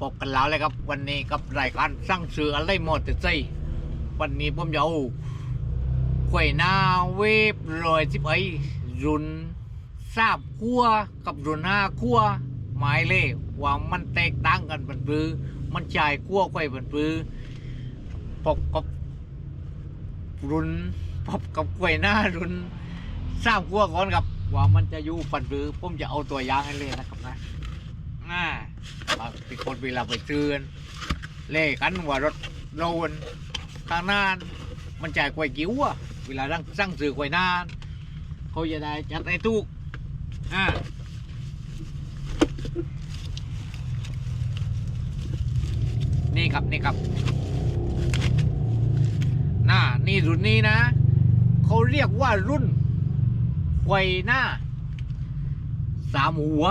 พบกันแล้วเลยครับ วันนี้กับรายการสร้างเสืออะไรหมดแต่ใจวันนี้ผมจะเอาขวยหน้าเวฟรอยสิบไอรุนทราบขั้วกับรุนห้าขั้วหมายเลขว่ามันแตกต่างกันเป็นปือ มันจ่ายขั้วไข่เป็นปือพบกับรุนพบกับขวยหน้ารุนทราบขั้วก่อนครับว่ามันจะอยู่ปันปือผมจะเอาตัวอย่างให้เลยนะครับนะางทีคนเวลาไปเตือนเล่กันว่ารถโดนทางนานมันจ่ายกวยกิ้วอะเวลาสั่งสั่งซื้อกวยนานเขาจะได้จัดไอ้ทุกอ่านี่ครับนี่ครับน่านี่รุ่นนี้นะเขาเรียกว่ารุ่นควยหน้าสามหัว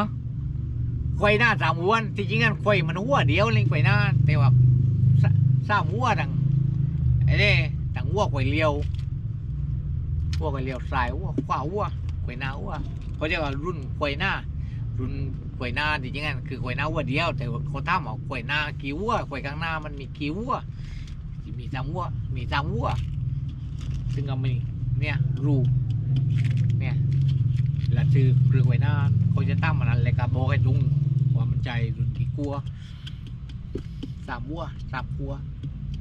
ควายหน้าสามหัวที่จริงกันควายมันหัวเดียวเลยควายหน้าแต่ว่าสสามหัวดังไอ้นี่ดังหัวควายเลียวหัวควายเลียวสายหัวขวาหัวควายหน้าหัวเขาเรียกว่ารุ่นควายหน้า รุ่นควายหน้าที่จริงกันคือควายหน้าหัวเดียว แต่ว่าเขาทำเอาควายหน้ากี่หัวควายข้างหน้ามันมีกี่หัวมีสามหัวมีสามหัวซึ่งก็มีเนี่ยรูเนี่ยเวลาซื้อเรือควายหน้าเขา จะตั้งมันอะไรกับโบกให้ลุงว่ามันใจรุนกี่กลัวสามวัวสามครัว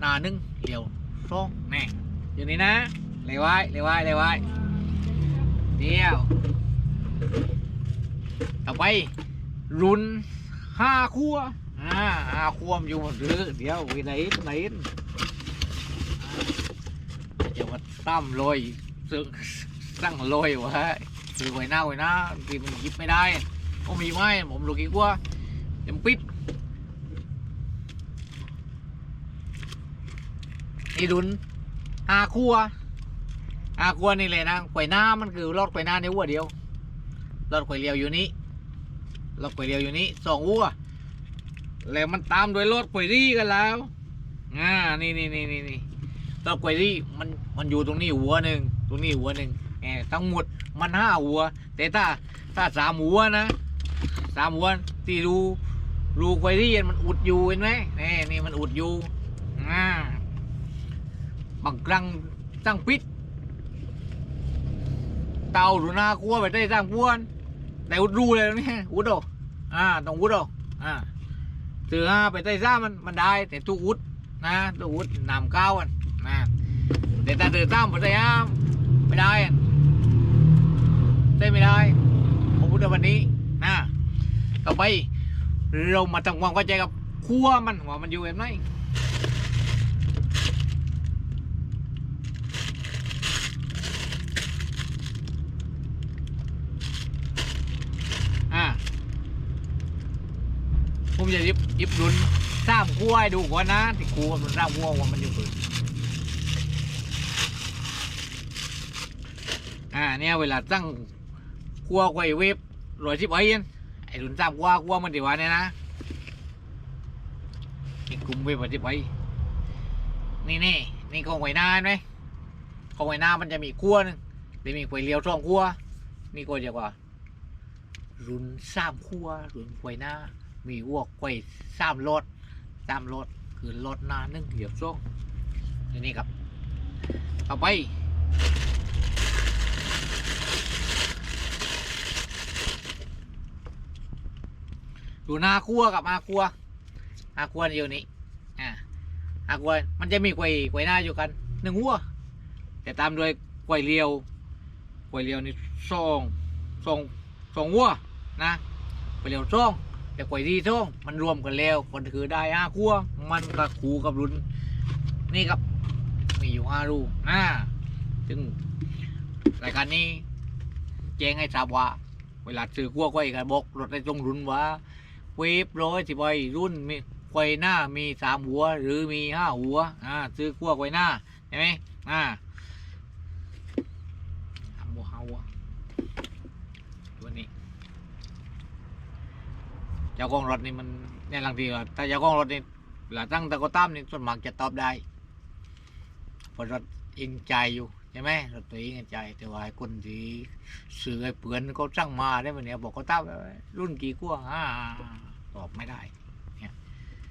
นาหนึ่งเหลียวสองแน่อย่างนี้นะเลยไว้เลยไว้เลยไว้เดียวต่อไปรุนห้าครัวอ่าห้าครัวอยู่บนเรือเดี๋ยวไปไหนไหนเดี๋ยวมาตั้มลอยซึ่งสั่งลอยวะ คือไว้หน้าไว้หน้าทีมันหยิบไม่ได้ có mì mai một lục kia qua em pít นี่ดุนอาคัวอาคัวนี่เลยนะไขว่หน้ามันคือรอดไขว่หน้าในวัวเดียวรอดไขว่เลียวอยู่นี้รอดไขว่เลียวอยู่นี้สองวัวแล้วมันตามด้วยรถไขว่รี่กันแล้วอ่านี่นี่นี่นี่นี่รถไขว่รี่มันมันอยู่ตรงนี้หัวหนึ่งตรงนี้หัวหนึ่ง ทั้งหมดมันห้าหัว แต่ถ้าถ้าสามหัวนะสามหัวที่รูรูไควรี่เย็นมันอุดอยู่เห็นไหมนี่นี่มันอุดอยู่อ่าบางครั้งตั้งปิด เตาหรือนาคัวไปได้สร้างพวนแต่อุดรูเลยนี่อุดโออ่าต้องอุดโออ่าถือห้าไปได้ซ่ามันมันได้ แต่ตู้อุดนะตู้อุดนำก้าวอันนะแต่ถ้าเดินตามไปได้ห้ามไม่ได้ ได้ไม่ได้ผมพูดในวันนี้นะต่อไปเรามาทำความเข้าใจกับขั้วมันว่ามันอยู่แบบไหนอ่าผมจะยิบยิบดุนสร้างขั้วให้ดูก่อนนะที่ขั้วมันสร้างขั้วว่ามันอยู่ไหนอ่าเนี่ยเวลาตั้ง ขัวไว้เว็บร้อยสิบไอ้ยันไอ้รุ่นสามกว่ากว่ามันดีกว่าเนี่ยนะนี่กลุ่มเว็บปฏิบัตินี่นี่นี่ของไหวหน้าไหมของไหวหน้ามันจะมีขัวนึงเดี๋ยวมีไวเลี้ยวสองขัวนี่ก็เรียกว่ารุ่นสามขั้วรุ่นไหวหน้า มีวัวไวสามรถสามรถคือรถหน้านึ่งเหยียบสองนี่นี่ครับ ต่อไป อยู่นาคัวกับอาคัวอาคัวอยู่นี่อ่าอาคัวมันจะมีกวยกวยหน้าอยู่กันหนึ่งหัวแต่ตามด้วยกวยเลียวกวยเลียวนี่สองสองสองหัวนะกวยเลียวสองแต่กวยดีสองมันรวมกันแล้วคนคือได้อาคัวมันก็คูกับรุ่นนี่ครับมีอยู่ห้ารูอ่าซึ่งรายการนี้แจ้งให้ทราบว่าเวลาซื้อขั้วกวยกันบอกรถในตรงรุนว่า เวฟร้อยสิบใบรุ่นมีไกวหน้ามีสามหัว หรือมีห้าหัวอ่าซื้อขั้วไกวหน้าใช่ไหมอ่าหัวหัวตัวนี้เจ้าของรถนี่มันเนี่ยบางทีว่าถ้าเจ้าของรถนี่เวลาตั้งตะโกตั้มนี่ส่วนมากจะตอบได้เพราะรถอิงใจอยู่ ใช่ไหมรถตัวเองอิงใจ แต่ว่าคนที่สื่อไอ้เปือนเขาสร้างมาได้ไหมเนี่ยบอกเขาตั้รุ่นกี่ขั้วห้าตอบไม่ได้